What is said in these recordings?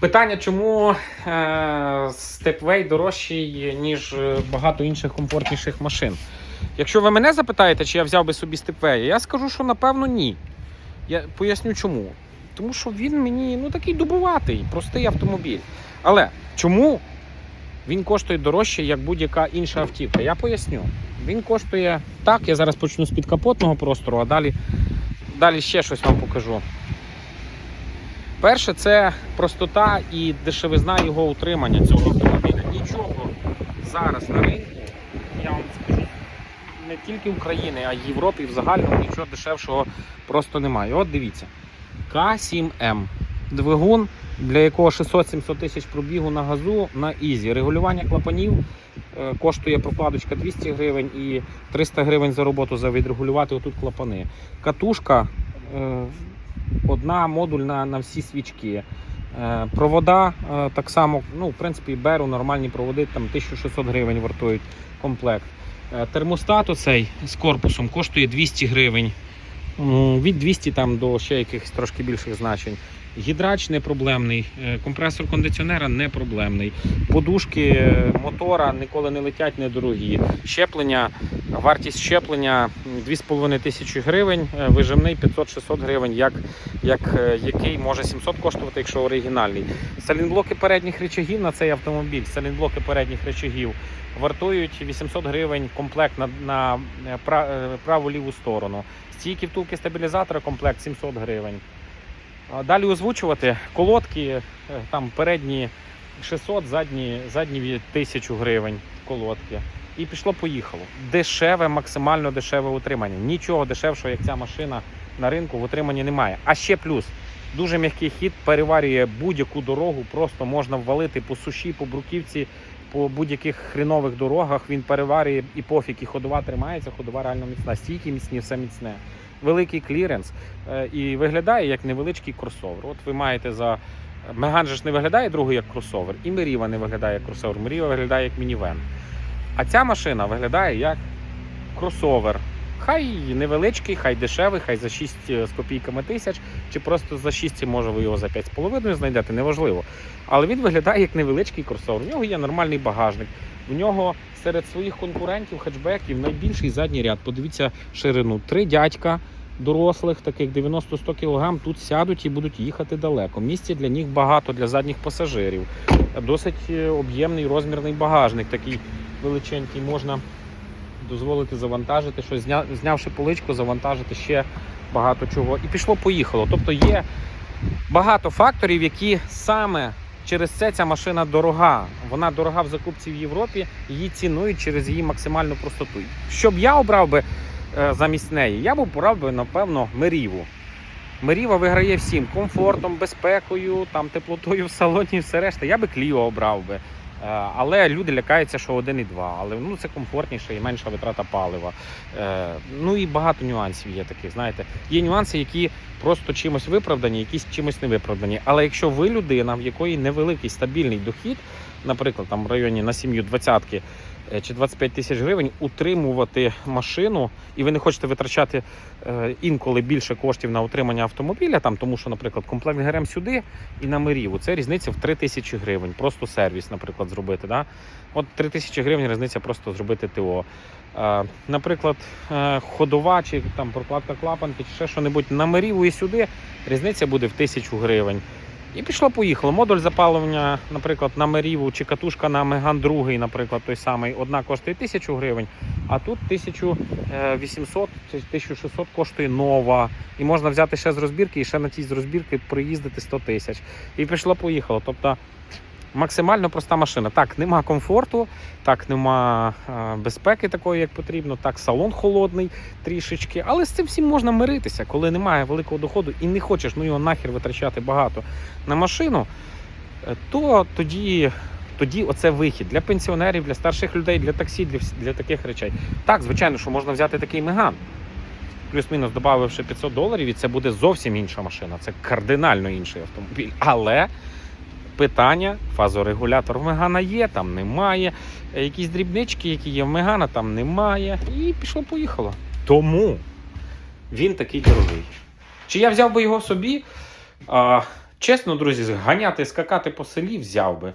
Питання, чому е, Stepway дорожчий, ніж е, багато інших комфортніших машин. Якщо ви мене запитаєте, чи я взяв би собі Stepway, я скажу, що напевно ні. Я поясню чому. Тому що він мені ну, такий дубуватий, простий автомобіль. Але чому він коштує дорожче, як будь-яка інша автівка? Я поясню. Він коштує так, я зараз почну з підкапотного простору, а далі, далі ще щось вам покажу. Перше, це простота і дешевизна його утримання цього автомобіля. Нічого зараз на ринку, я вам скажу, не тільки України, а й Європі в загальному нічого дешевшого просто немає. От дивіться. К7М. Двигун, для якого 600-700 тисяч пробігу на газу на Ізі. Регулювання клапанів е, коштує прокладочка 200 гривень і 300 гривень за роботу за відрегулювати отут клапани. Катушка е, одна модульна на всі свічки. Е, Провода е, так само, ну, в принципі, беру нормальні проводи, там 1600 гривень вартують комплект. Е, Термостат оцей з корпусом коштує 200 гривень. Від 200 там до ще якихось трошки більших значень. Гідрач не проблемний, е, компресор кондиціонера не проблемний. Подушки е, мотора ніколи не летять недорогі. Щеплення, вартість щеплення 2,5 тисячі гривень, е, вижимний 500-600 гривень, як, як, який може 700 коштувати, якщо оригінальний. Салінблоки передніх речагів на цей автомобіль, салінблоки передніх речагів вартують 800 гривень комплект на, на пра- е, праву-ліву сторону. Стійки втулки стабілізатора комплект 700 гривень. Далі озвучувати колодки, е, там передні 600, задні, задні 1000 гривень колодки. І пішло-поїхало. Дешеве, максимально дешеве утримання. Нічого дешевшого, як ця машина на ринку в утриманні немає. А ще плюс. Дуже м'який хід переварює будь-яку дорогу, просто можна ввалити по суші, по бруківці, по будь-яких хренових дорогах. Він переварює і пофіг, і ходова тримається, ходова реально міцна. Стійки міцні, все міцне. Великий кліренс е, і виглядає як невеличкий кросовер. От ви маєте за Меган же ж не виглядає другий як кросовер, і Меріва не виглядає як кросовер. Меріва виглядає як мінівен. А ця машина виглядає як кросовер. Хай невеличкий, хай дешевий, хай за 6 з копійками тисяч, чи просто за 6, може ви його за 5,5 знайдете, неважливо. Але він виглядає як невеличкий кросовер. У нього є нормальний багажник. В нього серед своїх конкурентів хетчбеків найбільший задній ряд. Подивіться ширину. Три дядька дорослих, таких 90-100 кг, тут сядуть і будуть їхати далеко. Місця для них багато для задніх пасажирів. Досить е, об'ємний розмірний багажник, такий величенький. Можна дозволити завантажити щось, зня- знявши поличку, завантажити ще багато чого. І пішло-поїхало. Тобто є багато факторів, які саме через це ця машина дорога. Вона дорога в закупці в Європі, її цінують через її максимальну простоту. Щоб я обрав би е, замість неї, я б обрав би, напевно, Меріву. Меріва виграє всім комфортом, безпекою, там, теплотою в салоні все решта. Я би Кліо обрав би. Е, Але люди лякаються, що один і два. Але ну, це комфортніше і менша витрата палива. Е, Ну і багато нюансів є таких. Знаєте, є нюанси, які просто чимось виправдані, якісь чимось не виправдані. Але якщо ви людина, в якої невеликий стабільний дохід, наприклад, там в районі на сім'ю двадцятки чи 25 тисяч гривень, утримувати машину, і ви не хочете витрачати е, інколи більше коштів на утримання автомобіля, там тому що, наприклад, комплект ГРМ сюди і на Меріву. Це різниця в 3 тисячі гривень. Просто сервіс, наприклад, зробити. Да? От 3 тисячі гривень різниця просто зробити ТО. Е, Наприклад, е, ходова чи там прокладка клапанки, чи ще що-небудь на Меріву і сюди різниця буде в тисячу гривень. І пішло поїхало. Модуль запалення, наприклад, на Меріву чи катушка на Меган 2, наприклад, той самий, одна коштує 1000 гривень, а тут 1800 чи 1600 коштує нова. І можна взяти ще з розбірки і ще на тій з розбірки приїздити 100 тисяч. І пішло поїхало. Тобто максимально проста машина. Так, нема комфорту, так, нема е, безпеки такої, як потрібно, так, салон холодний трішечки. Але з цим всім можна миритися, коли немає великого доходу і не хочеш ну його нахер витрачати багато на машину, е, то тоді. Тоді оце вихід для пенсіонерів, для старших людей, для таксі, для, для таких речей. Так, звичайно, що можна взяти такий меган. Плюс-мінус додавши 500 доларів, і це буде зовсім інша машина. Це кардинально інший автомобіль. Але питання, фазорегулятор в Мегана є, там немає. Якісь дрібнички, які є в Мегана, там немає. І пішло-поїхало. Тому він такий дорогий. Чи я взяв би його собі? А, чесно, друзі, ганяти, скакати по селі взяв би.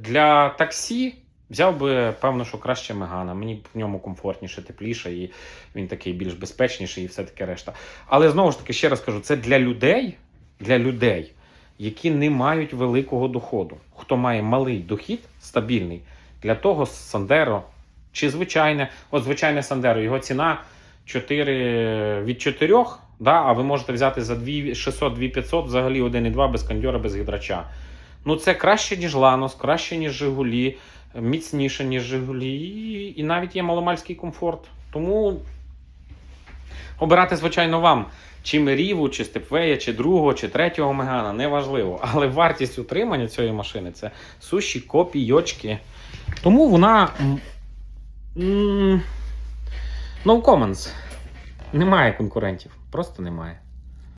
Для таксі взяв би, певно, що краще Мегана. Мені в ньому комфортніше, тепліше, і він такий більш безпечніший, і все таке решта. Але знову ж таки, ще раз кажу, це для людей, для людей, які не мають великого доходу. Хто має малий дохід, стабільний, для того Сандеро чи звичайне, от звичайне Сандеро, його ціна 4 від 4, да, а ви можете взяти за 2 600 2500 взагалі 1,2 без кондьора, без гідрача. Ну, це краще, ніж Ланос, краще, ніж Жигулі, міцніше, ніж Жигулі, і навіть є маломальський комфорт. Тому обирати, звичайно, вам. Чи Меріву, чи Степвея, чи другого, чи третього Мегана, неважливо. Але вартість утримання цієї машини це суші копійочки. Тому вона. No comments. Немає конкурентів. Просто немає.